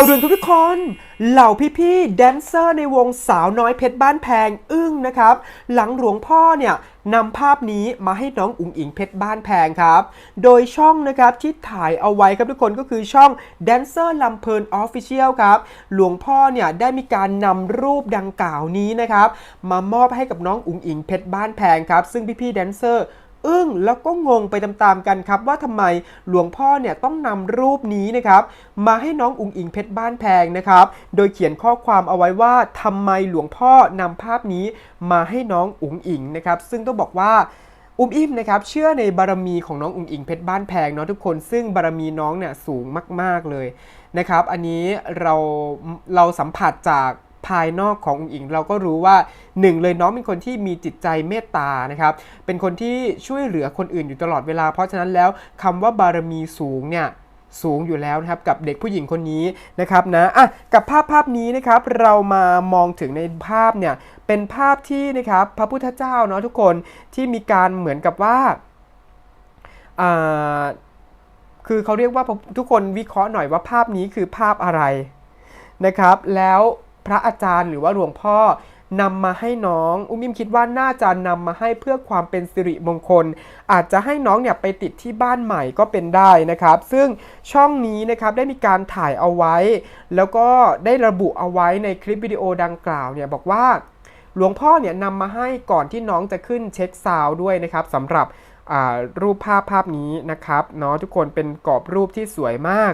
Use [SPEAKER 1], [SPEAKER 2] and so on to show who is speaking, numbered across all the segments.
[SPEAKER 1] าวด่วนทุกคน เหล่าพี่ๆแดนเซอร์ในวงสาวน้อยเพชรบ้านแพงอึ้งนะครับ หลังหลวงพ่อเนี่ยนำภาพนี้มาให้น้องอุ๋งอิงเพชรบ้านแพงครับ โดยช่องนะครับที่ถ่ายเอาไว้ครับทุกคนก็คือช่องแดนเซอร์ลำเพลินออฟฟิเชียลครับ หลวงพ่อเนี่ยได้มีการนำรูปดังกล่าวนี้นะครับ มามอบให้กับน้องอุ๋งอิงเพชรบ้านแพงครับ ซึ่งพี่ๆแดนเซอร์ อึ้งแล้วก็งงไปตามๆกันครับว่าทำไมหลวงพ่อเนี่ยต้องนำรูปนี้นะครับมาให้น้องอุงอิงเพชรบ้านแพงนะครับ โดยเขียนข้อความเอาไว้ว่าทำไมหลวงพ่อนำภาพนี้มาให้น้องอุงอิงนะครับ ซึ่งต้องบอกว่าอุ้มอิ่มนะครับเชื่อในบารมีของน้องอุงอิงเพชรบ้านแพงเนาะทุกคนซึ่งบารมีน้องเนี่ยสูงมาก ๆเลยนะครับ อันนี้เราเราสัมผัสจาก ภายนอกของอุ๋งอิง เราก็รู้ว่าหนึ่งเลยน้องเป็นคนที่มีจิตใจเมตตานะครับ เป็นคนที่ช่วยเหลือคนอื่นอยู่ตลอดเวลา เพราะฉะนั้นแล้วคำว่าบารมีสูงเนี่ยสูงอยู่แล้วนะครับกับเด็กผู้หญิงคนนี้นะครับนะอะกับภาพภาพนี้นะครับเรามามองถึงในภาพเนี่ยเป็นภาพที่นะครับพระพุทธเจ้าเนาะทุกคนที่มีการเหมือนกับว่าอ่าคือเขาเรียกว่าทุกคนวิเคราะห์หน่อยว่าภาพนี้คือภาพอะไรนะครับ แล้ว พระอาจารย์หรือว่าหลวงพ่อนำมาให้น้อง อุ้มิมคิดว่าน่าจะนำมาให้เพื่อความเป็นสิริมงคล อาจจะให้น้องเนี่ยไปติดที่บ้านใหม่ก็เป็นได้นะครับ ซึ่งช่องนี้นะครับได้มีการถ่ายเอาไว้ แล้วก็ได้ระบุเอาไว้ในคลิปวิดีโอดังกล่าวเนี่ยบอกว่า หลวงพ่อเนี่ยนำมาให้ก่อนที่น้องจะขึ้นเช็คซาวด้วยนะครับสำหรับรูปภาพภาพนี้นะครับเนาะทุกคนเป็นกรอบรูปที่สวยมาก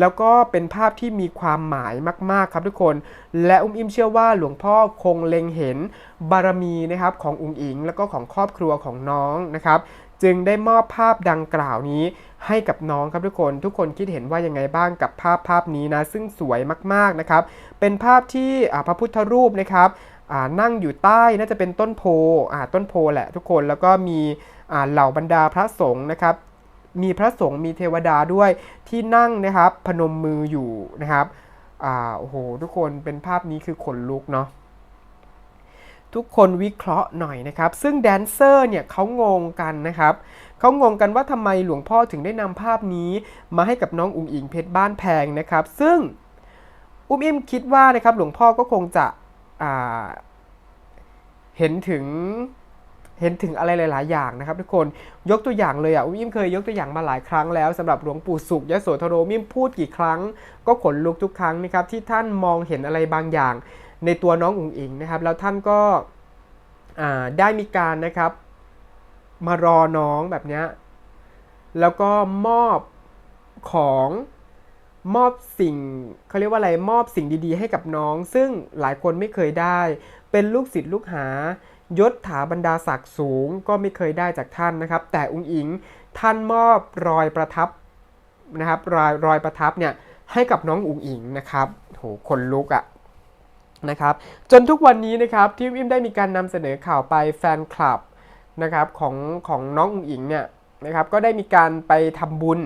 [SPEAKER 1] แล้วก็เป็นภาพที่มีความหมายมาก ๆ ครับทุกคน และอุ้มอิ่มเชื่อว่าหลวงพ่อคงเล็งเห็นบารมีนะครับของอุ๋งอิง แล้วก็ของครอบครัวของน้องนะครับจึงได้มอบภาพดังกล่าวนี้ให้กับน้องครับทุกคนทุกคนคิดเห็นว่ายังไงบ้างกับภาพภาพนี้นะซึ่งสวยมากๆนะครับ เป็นภาพที่พระพุทธรูปนะครับนั่งอยู่ใต้น่าจะเป็นต้นโพอ่าต้นโพแหละทุกคนแล้วก็มีเหล่าบรรดาพระสงฆ์นะครับ มีพระสงฆ์มีเทวดาด้วยที่นั่งนะครับ พนมมืออยู่นะครับอ่าโอ้โหทุกคนเป็นภาพนี้คือขนลุกเนาะทุกคนวิเคราะห์หน่อยนะครับ ซึ่งแดนเซอร์เนี่ยเขางงกันนะครับเขางงกันว่าทำไมหลวงพ่อถึงได้นำภาพนี้ มาให้กับน้องอุ๋งอิงเพชรบ้านแพงนะครับ ซึ่งอุ้มอิ่มคิดว่านะครับหลวงพ่อก็คงจะเห็นถึง เห็นถึงอะไรหลาย ๆ อย่างนะครับทุกคนยกตัวอย่างเลยอะอุ้มอิ่มเคยยกตัวอย่างมาหลายครั้งแล้วสำหรับหลวงปู่สุขยโสธโรมิมพูดกี่ครั้ง ก็ขนลุกทุกครั้งนะครับที่ท่านมองเห็นอะไรบางอย่าง ในตัวน้องอุ๋งอิงนะครับแล้วท่านก็ได้มีการนะครับ มารอน้องแบบเนี้ยแล้วก็มอบของมอบสิ่งเขาเรียกว่าอะไรมอบสิ่งดีๆ ให้กับน้อง ซึ่งหลายคนไม่เคยได้ เป็นลูกศิษย์ลูกหา ยศถาบรรดาศักดิ์สูงก็ไม่เคยได้จากท่านนะครับ แต่อุ๋งอิงท่านมอบรอยประทับนะครับรอยรอยประทับเนี่ยให้กับน้องอุ๋งอิงนะครับโหคนลุกอะ่ะนะครับจนทุกวันนี้นะครับที่อิมได้มีการนำเสนอข่าวไปแฟนคลับนะครับของของน้องอุ๋งอิงเนี่ยนะครับก็ได้มีการไปทำบุญ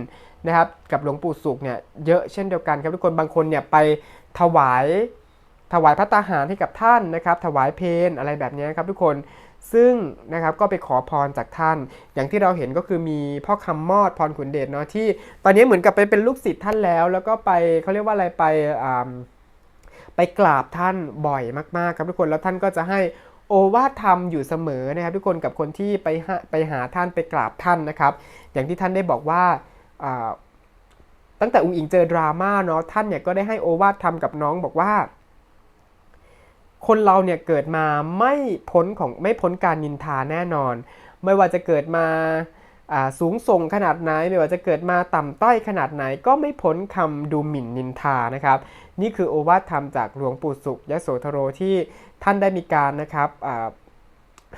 [SPEAKER 1] นะครับกับหลวงปู่สุขเนี่ยเยอะเช่นเดียวกันครับทุกคนบางคนเนี่ยไปถวาย ถวายพระตาหารให้กับท่านนะครับ ถวายเพลอะไรแบบนี้ครับทุกคนซึ่งนะครับก็ไปขอพรจากท่าน อย่างที่เราเห็นก็คือมีพ่อคำมอดพรขุนเดชเนาะที่ ตอนนี้เหมือนกับไปเป็นลูกศิษย์ท่านแล้ว แล้วก็ไปเขาเรียกว่าอะไรไปไปกราบท่านบ่อยมากๆ ครับทุกคนแล้วท่านก็จะให้โอวาทธรรมอยู่เสมอนะครับ ทุกคนกับคนที่ไปไปหาท่านไปกราบท่านนะครับ อย่างที่ท่านได้บอกว่าตั้งแต่องค์อิงเจอดราม่าเนาะท่านเนี่ยก็ได้ให้โอวาทธรรมกับน้องบอกว่า คนเราเนี่ยเกิดมาไม่พ้นของไม่พ้นการนินทาแน่นอน ไม่ว่าจะเกิดมาสูงส่งขนาดไหน ไม่ว่าจะเกิดมาต่ำต้อยขนาดไหน ก็ไม่พ้นคำดูหมิ่นนินทานะครับ นี่คือโอวาทธรรมจากหลวงปู่สุขยโสธโรที่ท่านได้มีการนะครับ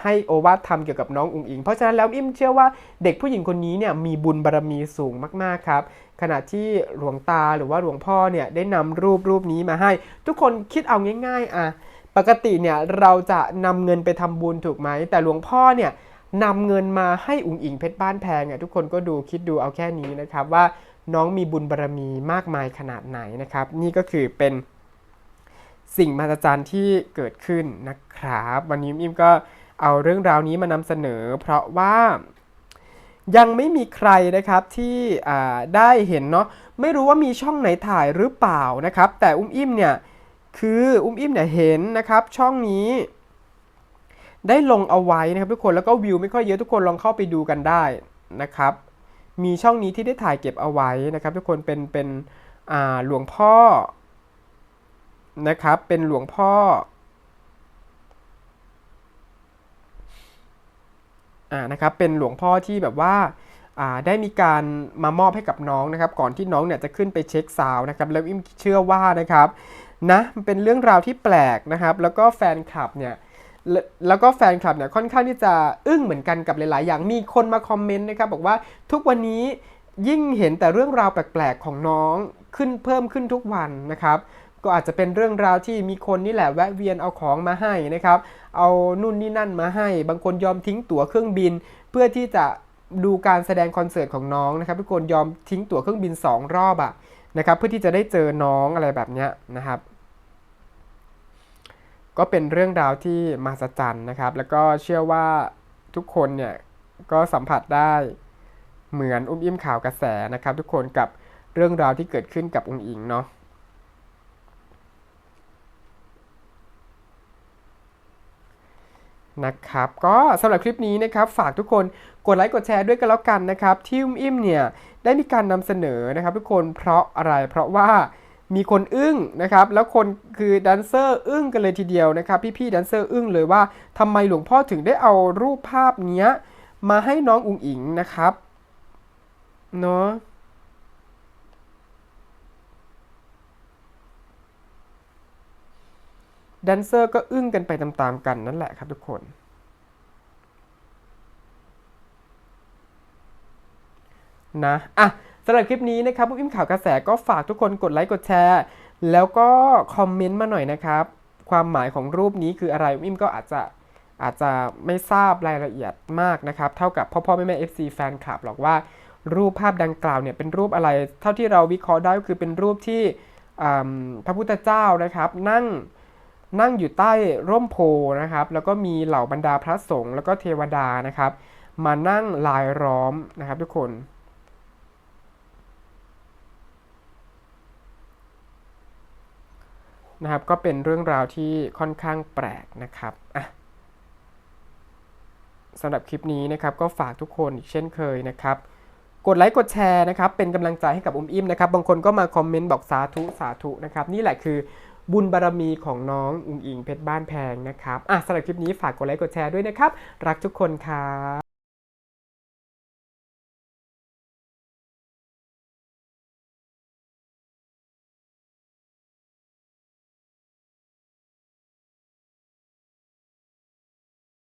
[SPEAKER 1] ให้โอวาทธรรมเกี่ยวกับน้องอุ๋งอิง เพราะฉะนั้นแล้วอิ่มเชื่อว่าเด็กผู้หญิงคนนี้เนี่ยมีบุญบารรมีสูงมากๆครับ ขณะที่หลวงตาหรือว่าหลวงพ่อเนี่ยได้นำรูปรูปนี้มาให้ ทุกคนคิดเอาง่ายๆอะ กติเนี่ยเราจะนำเงินไปทำบุญถูกไหม แต่หลวงพ่อเนี่ยนำเงินมาให้อุ๋งอิงเพชรบ้านแพงอะทุกคนก็ดูคิดดูเอาแค่นี้นะครับว่าน้องมีบุญบารรมีมากมายขนาดไหนนะครับ นี่ก็คือเป็นสิ่งมหัศจรรย์ที่เกิดขึ้นนะครับ วันนี้อิมก็เอาเรื่องราวนี้มานำเสนอ เพราะว่ายังไม่มีใครนะครับที่อ่าได้เห็นเนาะไม่รู้ว่ามีช่องไหนถ่ายหรือเปล่านะครับ แต่อุ้มอิ่มเนี่ย คืออุ้มอิ่มเนี่ยเห็นนะครับช่องนี้ ได้ลงเอาไว้นะครับทุกคนแล้วก็วิวไม่ค่อยเยอะทุกคนลองเข้าไปดูกันได้นะครับ มีช่องนี้ที่ได้ถ่ายเก็บเอาไว้นะครับ ทุกคนเป็นเป็นหลวงพ่อนะครับเป็นหลวงพ่ออ่านะครับเป็นหลวงพ่อที่แบบว่า ได้มีการมามอบให้กับน้องนะครับ ก่อนที่น้องเนี่ยจะขึ้นไปเช็คซาวนะครับแล้วอิมเชื่อว่านะครับนะมันเป็นเรื่องราวที่แปลกนะครับ แล้วก็แฟนคลับเนี่ยแลแล้วก็แฟนคลับเนี่ยค่อนข้างที่จะอึ้งเหมือนกันกับหลาย ๆ อย่างมีคนมาคอมเมนต์นะครับบอกว่าทุกวันนี้ยิ่งเห็นแต่เรื่องราวแปลก ๆ ของน้องขึ้นเพิ่มขึ้นทุกวันนะครับ ก็อาจจะเป็นเรื่องราวที่มีคนนี่แหละแวะเวียนเอาของมาให้นะครับ เอานู่นนี่นั่นมาให้ บางคนยอมทิ้งตั๋วเครื่องบิน เพื่อที่จะ ดูการแสดงคอนเสิร์ตของน้องนะครับทุกคนยอมทิ้งตั๋วเครื่องบินสองรอบอะนะครับเพื่อที่จะได้เจอน้องอะไรแบบเนี้ยนะครับ ก็เป็นเรื่องราวที่มหัศจรรย์นะครับ แล้วก็เชื่อว่าทุกคนเนี่ยก็สัมผัสได้เหมือนอุ้มอิ่มข่าวกระแสนะครับ ทุกคนกับเรื่องราวที่เกิดขึ้นกับองค์อิงเนาะ นะครับ ก็สำหรับคลิปนี้นะครับ ฝากทุกคนกดไลค์กดแชร์ด้วยกันแล้วกันนะครับ ที่อุ้มอิ่มเนี่ยได้มีการนำเสนอนะครับ ทุกคนเพราะอะไรเพราะว่ามีคนอึ้งนะครับ แล้วคนคือแดนเซอร์อึ้งกันเลยทีเดียวนะครับ พี่ๆแดนเซอร์อึ้งเลยว่าทำไมหลวงพ่อถึงได้เอารูปภาพเนี้ยมาให้น้องอุ๋งอิงนะครับเนาะ แดนเซอร์ก็อึ้งกันไปตามๆกันนั่นแหละครับทุกคน นะอะสำหรับคลิปนี้นะครับพวกอิมข่าวกระแสก็ฝากทุกคนกดไลค์กดแชร์ แล้วก็คอมเมนต์มาหน่อยนะครับ ความหมายของรูปนี้คืออะไรอิ่มก็อาจจะอาจจะไม่ทราบรายละเอียดมากนะครับ เท่ากับพ่อพ่อแม่แม่ FC แฟนคลับหรอกว่ารูปภาพดังกล่าวเนี่ยเป็นรูปอะไร เท่าที่เราวิเคราะห์ได้ก็คือเป็นรูปที่พระพุทธเจ้านะครับ นั่ง นั่งอยู่ใต้ร่มโพนะครับ แล้วก็มีเหล่าบรรดาพระสงฆ์แล้วก็เทวดานะครับ มานั่งลายล้อมนะครับทุกคนนะครับก็เป็นเรื่องราวที่ค่อนข้างแปลกนะครับอะสำหรับคลิปนี้นะครับก็ฝากทุกคนอีกเช่นเคยนะครับ กดไลค์กดแชร์นะครับเป็นกำลังใจให้กับอุ้มอิ่มนะครับ บางคนก็มาคอมเมนต์บอกสาธุสาธุนะครับ นี่แหละคือ บุญบารมีของน้องอุงอิงเพชรบ้านแพงนะครับอะสำหรับคลิปนี้ฝากกดไลค์กดแชร์ด้วยนะครับ รักทุกคนครับ